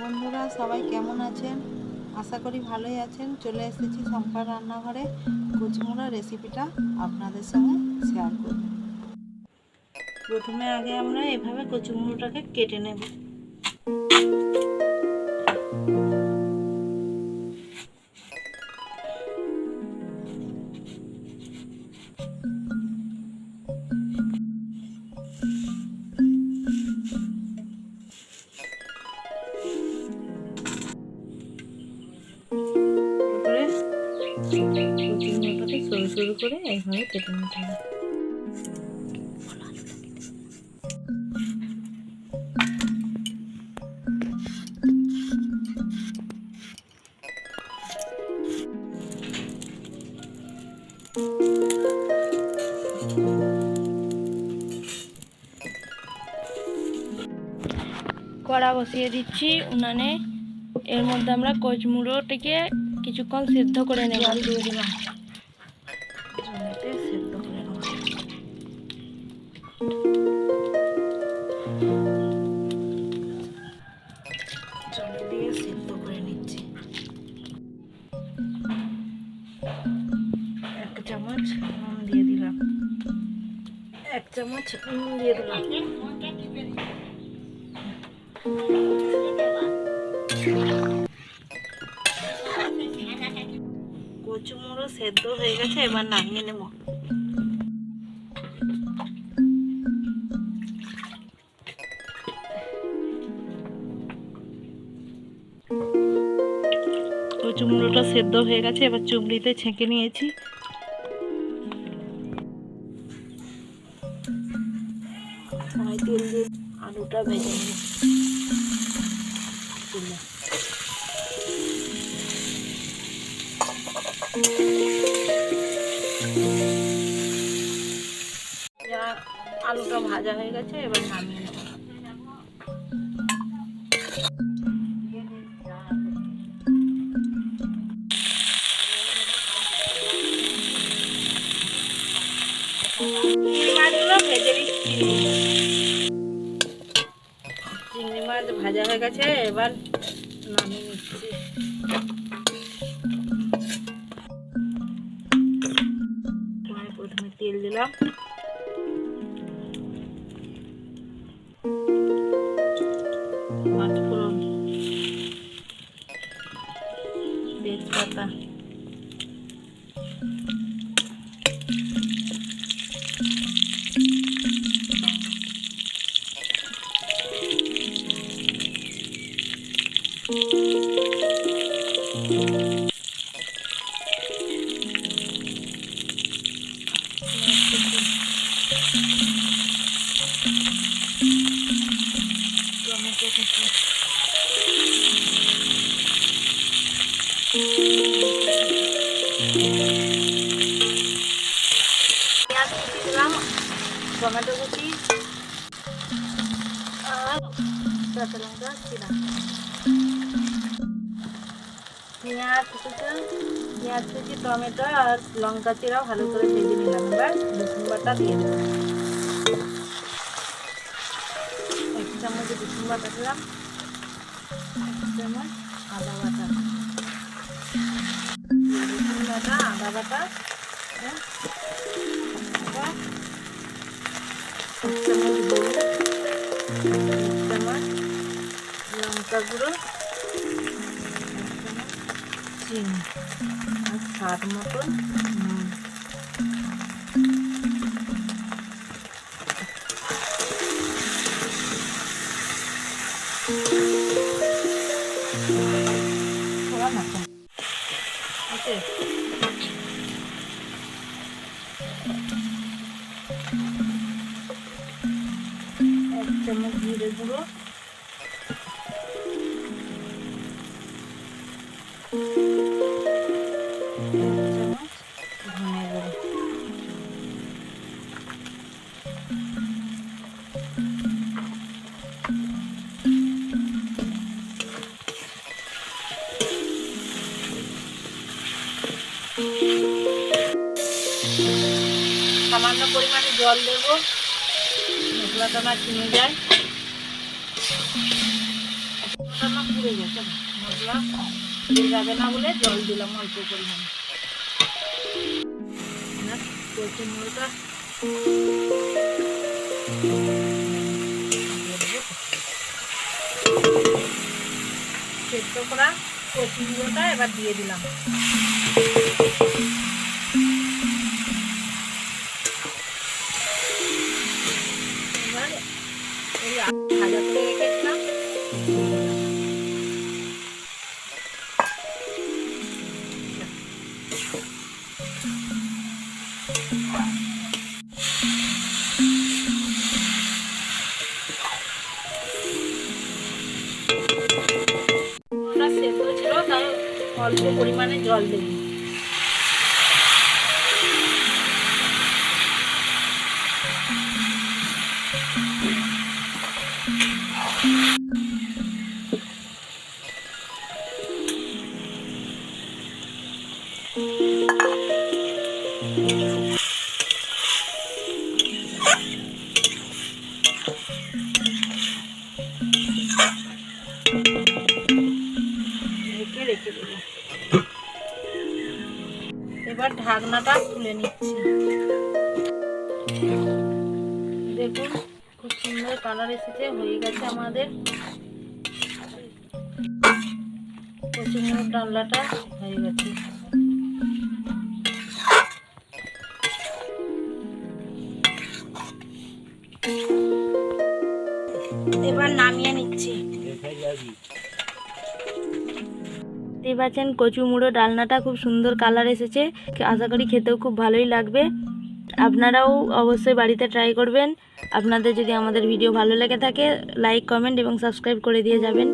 বন্ধুরা, সবাই কেমন আছেন? আশা করি ভালোই আছেন। চলে এসেছি সম্পার রান্নাঘরে। কুচমুড়া রেসিপিটা আপনাদের সঙ্গে শেয়ার করব। প্রথমে আগে আমরা এভাবে কচুমুড়োটাকে কেটে নেব। করে এইভাবে কেটে নিতে হবে। কড়া বসিয়ে দিচ্ছি উনানে। এর মধ্যে আমরা কচমুড়োটিকে কিছুক্ষণ সিদ্ধ করে নেব। দিয়ে দিলাম জলেতে সেদ্ধ করে নেব দিয়ে সেদ্ধ করে নিচ্ছি এক চামচ নুন দিয়ে দিলাম। এক চামচ নুন দিয়ে দিলাম। সেদ্ধ হয়ে গেছে, এবার নামিয়ে নেব। কচুমুড়োটা সেদ্ধ হয়ে গেছে, এবার চুমড়িতে ছেঁকে নিয়েছি। কড়াই তেল দিয়ে আলুটা ভেজে ভাজা হয়ে গেছে, এবার নামিয়ে চিংড়ি মাছগুলো ভেজে দিচ্ছি চিংড়ি মাছ ভাজা হয়ে গেছে, এবার নামিয়ে নিচ্ছি। প্রথমে তেল দিলাম। টমেটো কুচি আর কাঁচা লঙ্কা চিরা পেঁয়াজ কুচিটা পেঁয়াজ কুচি, টমেটো আর লঙ্কা চিরা ভালো করে ভেজে নিলাম। এবার দিয়ে দিলাম। বাটা দিলাম চামচ আদা বাটা। রসুন বাটা আদা বাটা। চামচ চামচ লঙ্কা গুঁড়ো। চিনি। আর স্বাদ মতন চামচ জিরে গুঁড়ো। সামান্য পরিমাণে জল দেবো। মশলাটা না চিনে যায় না পুড়ে গেছে, মশলা। পুড়ে যাবে না বলে জল দিলাম অল্প পরিমাণে। কচি সেদ্ধ করা কচি এবার দিয়ে দিলাম। ভাজা করে রেখেছিলাম অল্প পরিমাণে জল দেবো ঢাকনাটা খুলে নিচ্ছি। দেখুন, খুব সুন্দর কালার এসেছে, হয়ে গেছে আমাদের। কচুমুড়োর ডালনাটা হয়ে গেছে। এবার নামিয়ে নিচ্ছি। দেখতে পাচ্ছেন কচু মুড়ো, ডালনাটা খুব সুন্দর কালার এসেছে। আশা করি খেতেও খুব ভালোই লাগবে। আপনারাও অবশ্যই বাড়িতে ট্রাই করবেন। আপনাদের যদি আমাদের ভিডিও ভালো লেগে থাকে লাইক কমেন্ট এবং সাবস্ক্রাইব করে দিয়ে যাবেন।